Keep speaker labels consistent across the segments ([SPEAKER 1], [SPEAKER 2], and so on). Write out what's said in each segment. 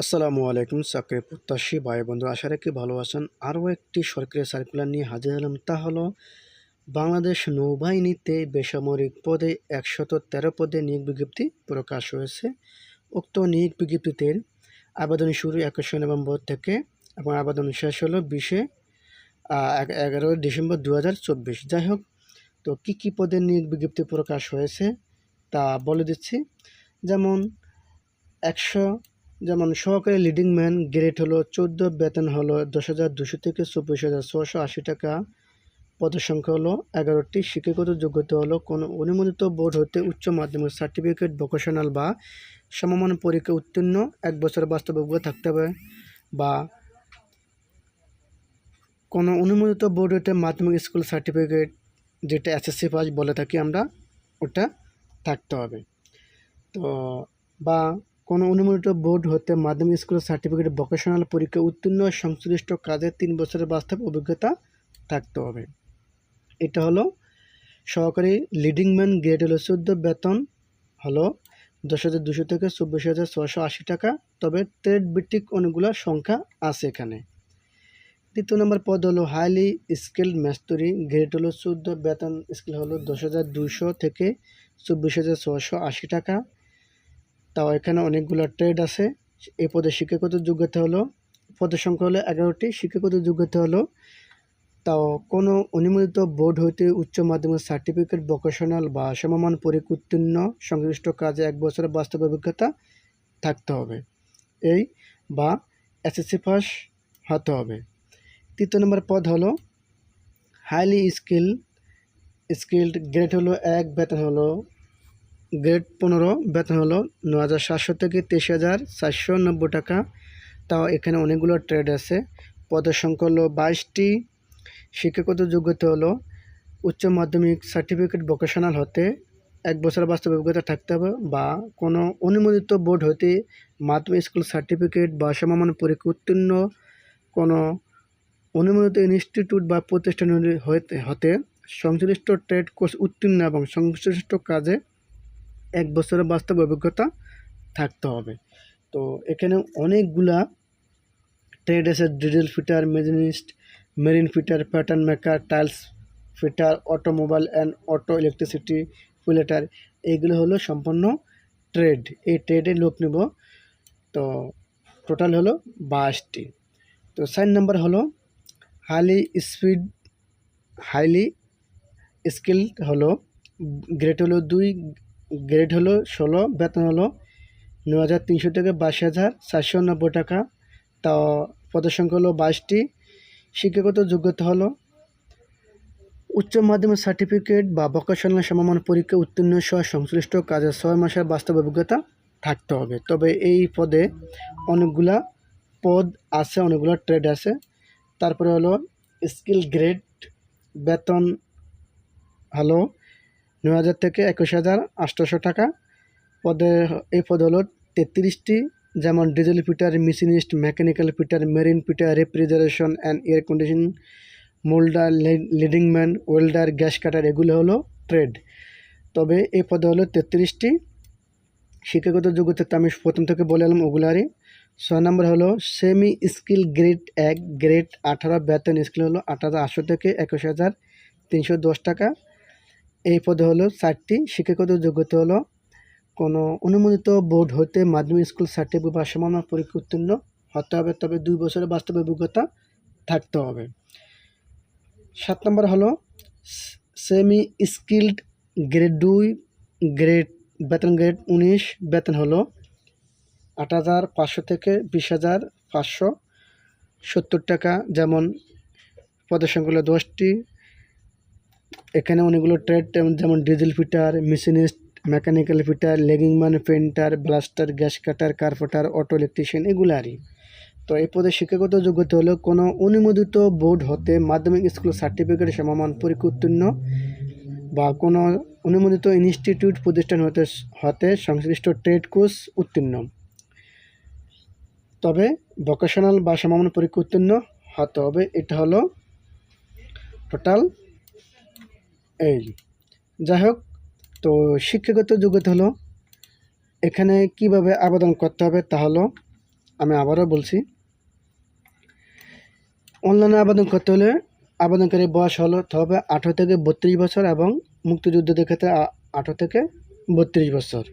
[SPEAKER 1] আসসালামু আলাইকুম চাকরি প্রত্যাশী ভাই বন্ধু আশা রাখি ভালো আছেন। আরও একটি সরকারি সার্কুলার নিয়ে হাজির হলাম, তা হলো বাংলাদেশ নৌবাহিনীতে বেসামরিক পদে একশত তেরো পদে নিয়োগ বিজ্ঞপ্তি প্রকাশ হয়েছে। উক্ত নিয়োগ বিজ্ঞপ্তিতে আবেদন শুরু একুশে নভেম্বর থেকে এবং আবেদন শেষ হলো বিশে এগারোই ডিসেম্বর দু হাজার চব্বিশ। যাই হোক, তো কী কী পদের নিয়োগ বিজ্ঞপ্তি প্রকাশ হয়েছে তা বলে দিচ্ছি। যেমন একশো যেমন সহকারী লিডিং ম্যান গ্রেড হলো চোদ্দ, বেতন হলো দশ হাজার দুশো থেকে চব্বিশ হাজার ছশো আশি টাকা। পদের সংখ্যা হলো এগারোটি। শিক্ষাগত যোগ্যতা হলো কোনো অনুমোদিত বোর্ড হতে উচ্চ মাধ্যমিক সার্টিফিকেট ভোকেশনাল বা সমমান পরীক্ষা উত্তীর্ণ। এক বছর বাস্তব অভিজ্ঞতা থাকতে হবে বা কোনো অনুমোদিত বোর্ড হতে মাধ্যমিক স্কুল সার্টিফিকেট যেটা এসএসসি পাস বলে থাকি আমরা, ওটা থাকতে হবে। তো বা কোনো অনুমোদিত বোর্ড হতে মাধ্যমিক স্কুল সার্টিফিকেট ভোকেশনাল পরীক্ষা উত্তীর্ণ সংশ্লিষ্ট কাজে তিন বছরের বাস্তব অভিজ্ঞতা থাকতে হবে। এটা হলো সহকারী লিডিং ম্যান গ্রেড হলো চোদ্দ বেতন, হলো দশ হাজার দুশো থেকে চব্বিশ হাজার ছশো আশি টাকা। তবে ট্রেড ভিত্তিক অনেকগুলো সংখ্যা আছে এখানে। দ্বিতীয় নম্বর পদ হলো হাইলি স্কিল্ড মেস্তরি গ্রেড হলো চোদ্দ, বেতন স্কেল হলো দশ হাজার দুশো থেকে চব্বিশ হাজার ছশো আশি টাকা। তাও এখানে অনেকগুলো ট্রেড আছে। এই পদে শিক্ষাগত যোগ্যতা হলো, পদের সংখ্যা হলো এগারোটি, শিক্ষাগত যোগ্যতা হলো তাও কোনো অনুমোদিত বোর্ড হইতে উচ্চ মাধ্যমিক সার্টিফিকেট ভোকেশনাল বা সমমান পরীক্ষা উত্তীর্ণ সংশ্লিষ্ট কাজে এক বছরের বাস্তব অভিজ্ঞতা থাকতে হবে। এই বা এসএসসি পাস হতে হবে। তৃতীয় নম্বর পদ হলো হাইলি স্কিল স্কিল্ড গ্রেড হলো এক, বেতন হলো গ্রেড পনেরো, বেতন হলো ন হাজার সাতশো থেকে তেইশ হাজার চারশো নব্বই টাকা। তাও এখানে অনেকগুলো ট্রেড আছে। পদের সংখ্যা হলো বাইশটি। শিক্ষাগত যোগ্যতা হলো উচ্চ মাধ্যমিক সার্টিফিকেট ভোকেশনাল হতে এক বছর বাস্তব অভিজ্ঞতা থাকতে হবে বা কোনো অনুমোদিত বোর্ড হতে মাধ্যমিক স্কুল সার্টিফিকেট বা সমমান পরীক্ষা উত্তীর্ণ কোনো অনুমোদিত ইনস্টিটিউট বা প্রতিষ্ঠান হতে হতে সংশ্লিষ্ট ট্রেড কোর্স উত্তীর্ণ এবং সংশ্লিষ্ট কাজে এক বছরের বাস্তব অভিজ্ঞতা থাকতে হবে। তো এখানে অনেকগুলা ট্রেড আছে diesel fitter machinist marine fitter pattern maker tiles fitter automobile and auto electricity ফুলেটার এইগুলো হলো সম্পূর্ণ ট্রেড এই ট্রেডে লোক নেব। তো টোটাল হলো বাইশটি। তো সাইন নাম্বার হলো হাইলি স্পিড হাইলি স্কিল হলো গ্রেড হলো দুই গ্রেড হলো ষোলো, বেতন হলো ন হাজার তিনশো থেকে বাইশ হাজার চারশো নব্বই টাকা। তা পদের সংখ্যা হলো বাইশটি। শিক্ষাগত যোগ্যতা হলো উচ্চ মাধ্যমিক সার্টিফিকেট বা ভোকেশনাল সমমান পরীক্ষা উত্তীর্ণ সহ সংশ্লিষ্ট কাজের ছয় মাসের বাস্তব অভিজ্ঞতা থাকতে হবে। তবে এই পদে অনেকগুলা পদ আছে, অনেকগুলো ট্রেড আছে। তারপরে হলো স্কিল গ্রেড, বেতন হলো নয় হাজার থেকে একুশ হাজার আটশোশো টাকা। পদে এই পদ হলো তেত্রিশটি, যেমন diesel fitter, machinist, mechanical fitter, marine fitter, refrigeration and air condition, moulder, leading man, welder, gas cutter, এগুলো হলো ট্রেড। তবে এই পদে হলো তেত্রিশটি। শিক্ষাগত যোগ্যতা আমি প্রথম থেকে বলে এলাম ওগুলারই। ছয় নম্বর হলো সেমি স্কিল গ্রেড এক, গ্রেড আঠারো, বেতন স্কিল হলো হাজার আটশো থেকে একুশ হাজার তিনশো দশ টাকা। এই পদে হলো চারটি শিক্ষাগত যোগ্যতা হলো কোনো অনুমোদিত বোর্ড হতে মাধ্যমিক স্কুল সার্টিফিকেট বা সমান পরীক্ষা উত্তীর্ণ হতে হবে, তবে দুই বছরের বাস্তব অভিজ্ঞতা থাকতে হবে। সাত নম্বর হলো সেমি স্কিল্ড গ্রেড দুই গ্রেড বেতন গ্রেড উনিশ, বেতন হলো আট হাজার পাঁচশো থেকে বিশ হাজার পাঁচশো সত্তর টাকা, যেমন পদের সংখ্যা হলো দশটি এখানে অনেকগুলো ট্রেড যেমন diesel fitter, machinist, mechanical fitter, leading man painter blaster, gas cutter, carpenter, auto electrician এগুলো আরই তো এই পদে শিক্ষাগত যোগ্যতা হলো কোনো অনুমোদিত বোর্ড হতে মাধ্যমিক স্কুল সার্টিফিকেট সমমান পরীক্ষা উত্তীর্ণ বা কোনো অনুমোদিত ইনস্টিটিউট প্রতিষ্ঠান হতে হতে সংশ্লিষ্ট ট্রেড কোর্স উত্তীর্ণ। তবে ভোকেশনাল বা সমমান পরীক্ষা উত্তীর্ণ হতে হবে। এটা হলো টোটাল এই, যাই হোক, তো শিক্ষাগত যোগ্যতা হলো, এখানে কীভাবে আবেদন করতে হবে তা হলো, আমি আবারও বলছি। অনলাইনে আবেদন করতে হলে আবেদনকারীর বয়স হলো হবে আঠারো থেকে বত্রিশ বছর এবং মুক্তিযুদ্ধদের ক্ষেত্রে আঠারো থেকে বত্রিশ বছর।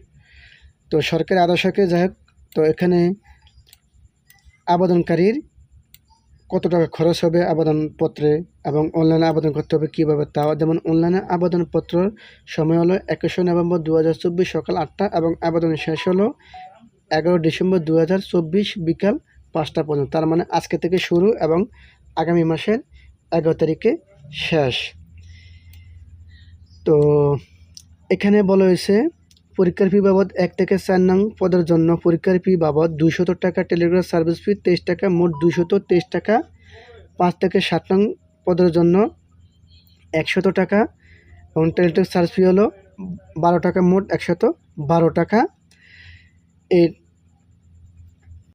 [SPEAKER 1] তো সরকারি আদর্শকে, যাই হোক, তো এখানে আবেদনকারীর কত টাকা খরচ হবে আবেদনপত্রে এবং অনলাইনে আবেদন করতে হবে কীভাবে তা? যেমন, অনলাইনে আবেদনপত্র সময় হলো একুশে নভেম্বর দু হাজার চব্বিশ সকাল আটটা এবং আবেদন শেষ হলো এগারো ডিসেম্বর দু হাজার চব্বিশ বিকাল পাঁচটা পর্যন্ত। তার মানে আজকে থেকে শুরু এবং আগামী মাসের এগারো তারিখে শেষ। তো, এখানে বলা হয়েছে পরীক্ষার ফি বাবদ এক থেকে চার নং পদের জন্য পরীক্ষার ফি বাবদ দুইশত টাকা, টেলিগ্রাফ সার্ভিস ফি তেইশ টাকা, মোট দুইশত তেইশ টাকা। পাঁচ থেকে সাত নং পদের জন্য একশত টাকা এবং টেলিটেক সার্ভিস ফি হলো বারো টাকা, মোট একশত বারো টাকা। এই